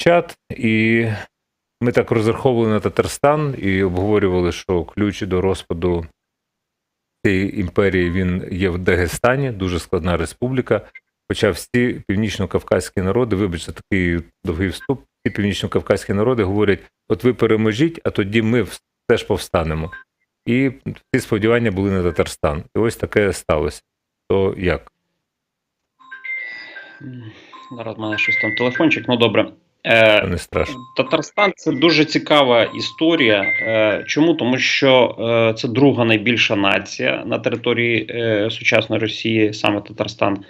чат, і ми так розраховували на Татарстан і обговорювали, що ключ до розпаду цієї імперії він є в Дагестані, дуже складна республіка. Хоча всі північно-кавказькі народи, вибачте, такий довгий вступ, всі північно-кавказькі народи говорять: от ви переможіть, а тоді ми теж повстанемо. І всі сподівання були на Татарстан. І ось таке сталося. То як? Зараз в мене щось там телефончик, ну добре. Е, не страшно. Татарстан це дуже цікава історія. Е, чому? Тому що е, це друга найбільша нація на території сучасної Росії, саме Татарстан.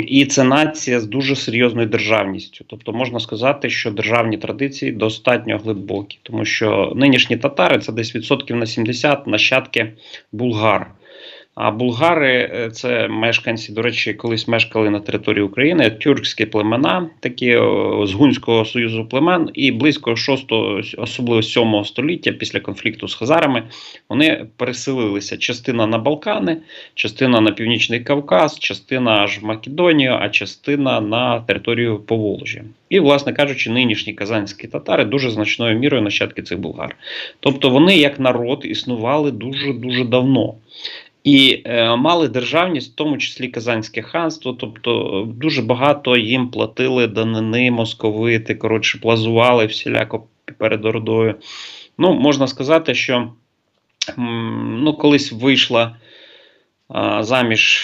І це нація з дуже серйозною державністю. Тобто можна сказати, що державні традиції достатньо глибокі, тому що нинішні татари це десь відсотків на 70 нащадки булгар. А булгари е, це мешканці, до речі, колись мешкали на території України, тюркські племена, такі з гунського союзу племен, і близько 6, особливо 7 століття, після конфлікту з хазарами, вони переселилися. Частина на Балкани, частина на Північний Кавказ, частина аж в Македонію, а частина на територію Поволжя. І, власне кажучи, нинішні казанські татари дуже значною мірою нащадки цих булгар. Тобто вони, як народ, існували дуже дуже давно. І е, мали державність, в тому числі Казанське ханство, тобто е, дуже багато їм платили данини, московити, коротше, плазували всіляко перед Ордою. Ну, можна сказати, що ну, колись вийшла заміж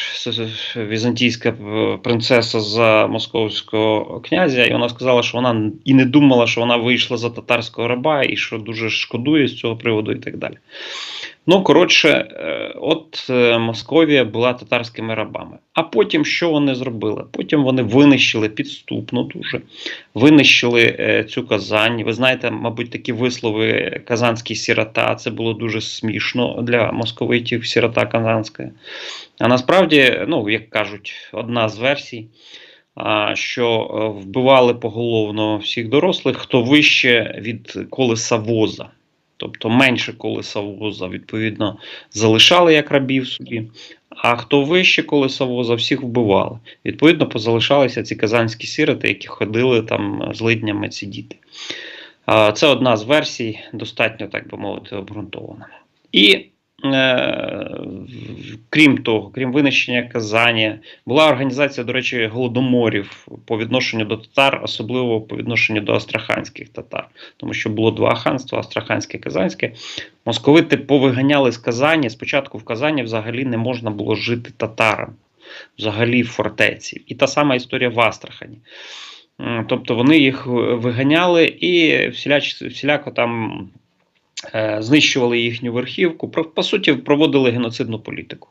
візантійська е, принцеса за московського князя, і вона сказала, що вона і не думала, що вона вийшла за татарського раба, і що дуже шкодує з цього приводу, і так далі. Ну, коротше, е, от е, Московія була татарськими рабами. А потім що вони зробили? Потім вони винищили підступно дуже, винищили е, цю Казань. Ви знаєте, мабуть, такі вислови казанський сірота. Це було дуже смішно для московитів, сірота казанська. А насправді, ну, як кажуть, одна з версій. Що вбивали поголовно всіх дорослих, хто вище від колеса воза. Тобто менше колеса воза, відповідно, залишали як рабів собі. А хто вище колеса воза, всіх вбивали. Відповідно, позалишалися ці казанські сироти, які ходили там з лиднями ці діти. Це одна з версій, достатньо, так би мовити, обґрунтована. І крім того, крім винищення Казані, була організація, до речі, голодоморів по відношенню до татар, особливо по відношенню до астраханських татар, тому що було два ханства астраханське і казанське. Московити повиганяли з Казані. Спочатку в Казані взагалі не можна було жити татарам, взагалі в фортеці. І та сама історія в Астрахані. Тобто вони їх виганяли і всіляч, всіляко там е, знищували їхню верхівку. По суті, проводили геноцидну політику.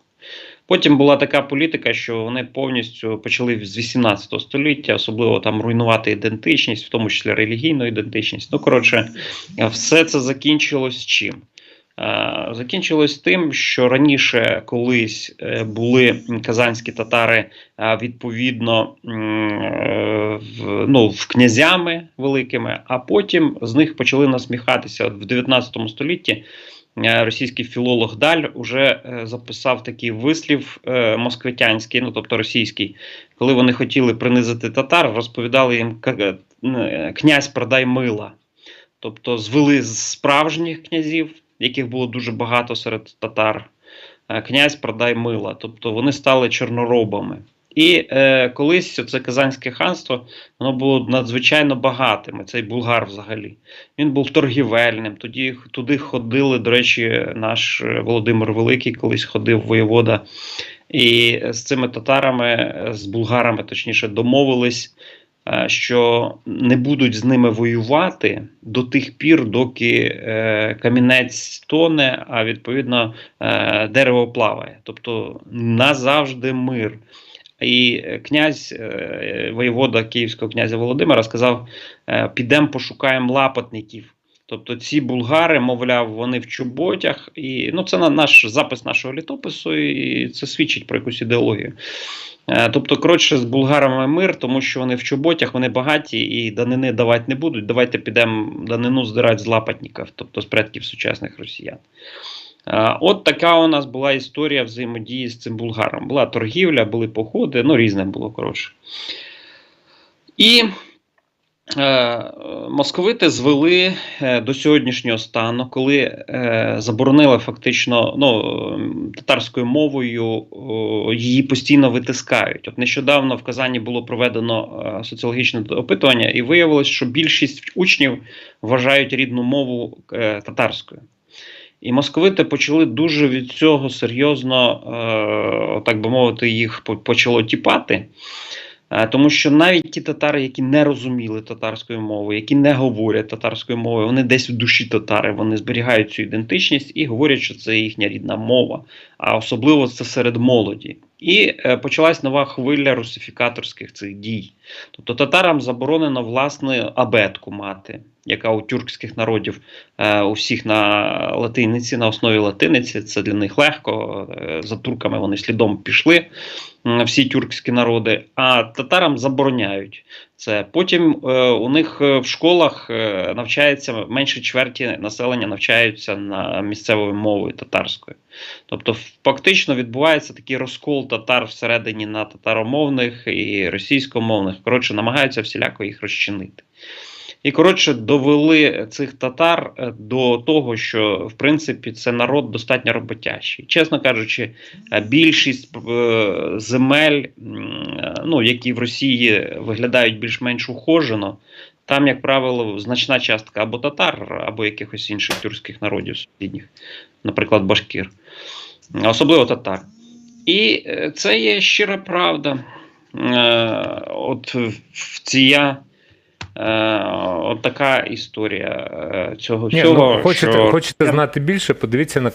Потім була така політика, що вони повністю почали з 18 століття, особливо там руйнувати ідентичність, в тому числі релігійну ідентичність. Ну, коротше, все це закінчилось чим? Е, Закінчилось тим, що раніше колись е, були казанські татари е, відповідно ну, в князями великими, а потім з них почали насміхатися. В 19 столітті російський філолог Даль уже записав такий вислів москвитянський, ну тобто російський, коли вони хотіли принизити татар, розповідали їм князь продай мила. Тобто звели з справжніх князів, яких було дуже багато серед татар. е, Князь продай мила. Тобто вони стали чорноробами. І е, колись це Казанське ханство воно було надзвичайно багатим. Цей булгар взагалі. Він був торгівельним. Тоді туди ходили, до речі, наш е, Володимир Великий колись ходив воєвода. І з цими татарами, е, з булгарами, точніше, домовились, що не будуть з ними воювати до тих пір, доки е, камінець тоне, а відповідно е, дерево плаває. Тобто назавжди мир. І е, князь, е, воєвода Київського князя Володимира сказав: е, підемо пошукаємо лапотників. Тобто ці булгари, мовляв, вони в чоботях, і ну це на наш запис нашого літопису, і це свідчить про якусь ідеологію. Е, Тобто, коротше, з булгарами мир, тому що вони в чоботях, вони багаті і данини давати не будуть. Давайте підемо данину здирати з лапотників, тобто з предків сучасних росіян. Е, От така у нас була історія взаємодії з цим булгаром. Була торгівля, були походи, ну різне було коротше. І Московити звели е, до сьогоднішнього стану, коли е, заборонили фактично ну, татарською мовою, її постійно витискають. От нещодавно в Казані було проведено е, соціологічне опитування, і виявилось, що більшість учнів вважають рідну мову е, татарською. І московити почали дуже від цього серйозно, е, так би мовити, їх почало тіпати. Е, Тому що навіть ті татари, які не розуміли татарської мови, які не говорять татарською мовою, вони десь в душі татари, вони зберігають цю ідентичність і говорять, що це їхня рідна мова, а особливо це серед молоді. І е, почалась нова хвиля русифікаторських цих дій. Тобто татарам заборонено власне абетку мати, яка у тюркських народів е, у всіх на латиниці, на основі латиниці. Це для них легко. е, За турками вони слідом пішли всі тюркські народи, а татарам забороняють це. Потім е, у них е, в школах е, навчається менше чверті населення навчаються на місцевою мовою татарською. Тобто, фактично відбувається такий розкол татар всередині на татаромовних і російськомовних. Коротше, намагаються всіляко їх розчинити. І коротше довели цих татар е, до того, що в принципі це народ достатньо роботящий. Чесно кажучи, е, більшість е, земель, ну які в Росії виглядають більш-менш ухожено, там, як правило, значна частка або татар, або якихось інших тюркських народів сусідніх, наприклад, башкір, особливо татар. І це є щира правда. От в ція. Е, от така історія цього цього Ні, всього. ну, хочете, що... хочете знати більше, подивіться на